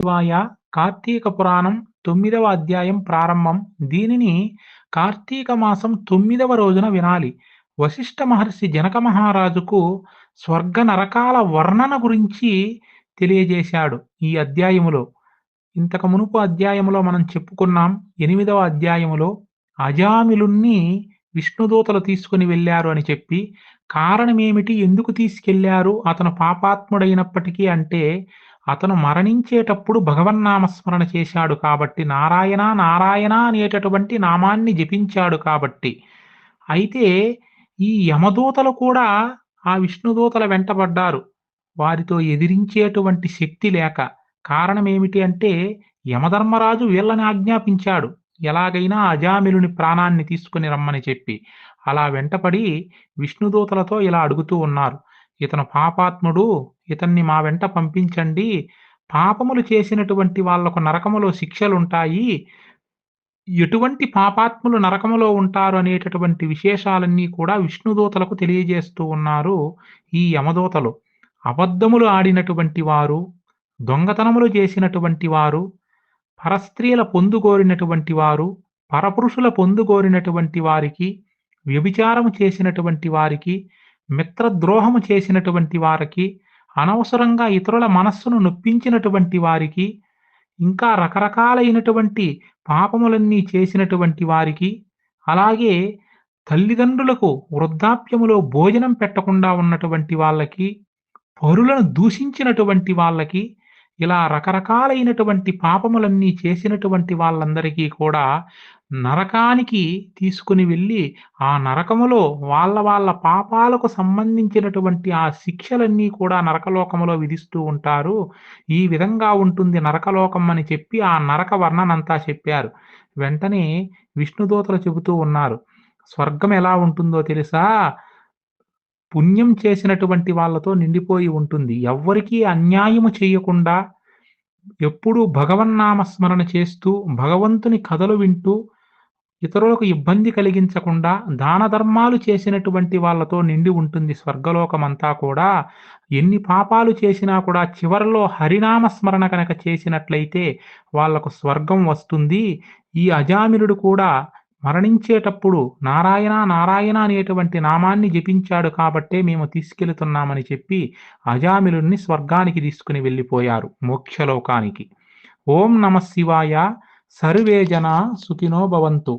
శివాయ కార్తీక పురాణం తొమ్మిదవ అధ్యాయం ప్రారంభం. దీనిని కార్తీక మాసం తొమ్మిదవ రోజున వినాలి. వశిష్ఠ మహర్షి జనక మహారాజుకు స్వర్గ నరకాల వర్ణన గురించి తెలియజేశాడు ఈ అధ్యాయములో. ఇంతకు మునుపు అధ్యాయములో మనం చెప్పుకున్నాం ఎనిమిదవ అధ్యాయములో అజామిలుణ్ణి విష్ణుదూతలు తీసుకుని వెళ్ళారు అని చెప్పి. కారణమేమిటి? ఎందుకు తీసుకెళ్ళారు అతను పాపాత్ముడైనప్పటికీ అంటే అతను మరణించేటప్పుడు భగవన్నామస్మరణ చేశాడు కాబట్టి నారాయణ నారాయణ అనేటటువంటి నామాన్ని జపించాడు కాబట్టి. అయితే ఈ యమదూతలు కూడా ఆ విష్ణుదూతల వెంటబడ్డారు. వారితో ఎదిరించేటువంటి శక్తి లేక కారణం ఏమిటి అంటే యమధర్మరాజు వీళ్ళని ఆజ్ఞాపించాడు. ఎలాగైనా అజామిలుని ప్రాణాన్ని తీసుకుని రమ్మని చెప్పి. అలా వెంటపడి విష్ణుదూతలతో ఇలా అడుగుతూ ఉన్నారు. ఇతను పాపాత్ముడు ఇతన్ని మా వెంట పంపించండి. పాపములు చేసినటువంటి వాళ్ళకు నరకములో శిక్షలుంటాయి. ఎటువంటి పాపాత్ములు నరకములో ఉంటారు అనేటటువంటి విశేషాలన్నీ కూడా విష్ణుదూతలకు తెలియజేస్తూ ఉన్నారు ఈ యమదూతలు. అబద్ధములు ఆడినటువంటి వారు దొంగతనములు చేసినటువంటి వారు పరస్త్రీల పొందుగోరినటువంటి వారు పరపురుషుల పొందుగోరినటువంటి వారికి వ్యభిచారము చేసినటువంటి వారికి మిత్రద్రోహము చేసినటువంటి వారికి అనవసరంగా ఇతరుల మనస్సును నొప్పించినటువంటి వారికి ఇంకా రకరకాలైనటువంటి పాపములన్నీ చేసినటువంటి వారికి అలాగే తల్లిదండ్రులకు వృద్ధాప్యములో భోజనం పెట్టకుండా ఉన్నటువంటి వాళ్ళకి పరులను దూషించినటువంటి వాళ్ళకి ఇలా రకరకాలైనటువంటి పాపములన్నీ చేసినటువంటి వాళ్ళందరికీ కూడా నరకానికి తీసుకుని వెళ్ళి ఆ నరకములో వాళ్ళ వాళ్ళ పాపాలకు సంబంధించినటువంటి ఆ శిక్షలన్నీ కూడా నరకలోకములో విధిస్తూ ఉంటారు. ఈ విధంగా ఉంటుంది నరకలోకం అని చెప్పి ఆ నరక వర్ణనంతా చెప్పారు. వెంటనే విష్ణుదూతలు చెబుతూ ఉన్నారు. స్వర్గం ఎలా ఉంటుందో తెలుసా? పుణ్యం చేసినటువంటి వాళ్ళతో నిండిపోయి ఉంటుంది. ఎవ్వరికీ అన్యాయము చేయకుండా ఎప్పుడూ భగవన్నామస్మరణ చేస్తూ భగవంతుని కథలు వింటూ ఇతరులకు ఇబ్బంది కలిగించకుండా దాన ధర్మాలు చేసినటువంటి వాళ్ళతో నిండి ఉంటుంది స్వర్గలోకమంతా కూడా. ఎన్ని పాపాలు చేసినా కూడా చివరిలో హరినామ స్మరణ కనుక చేసినట్లయితే వాళ్ళకు స్వర్గం వస్తుంది. ఈ అజామినుడు కూడా మరణించేటప్పుడు నారాయణ నారాయణ అనేటువంటి నామాన్ని జపించాడు కాబట్టే మేము తీసుకెళ్తున్నామని చెప్పి అజామిలుణ్ణి స్వర్గానికి తీసుకుని వెళ్ళిపోయారు మోక్షలోకానికి. ఓం నమ శివాయ. సర్వే జనా సుఖినో భవంతు.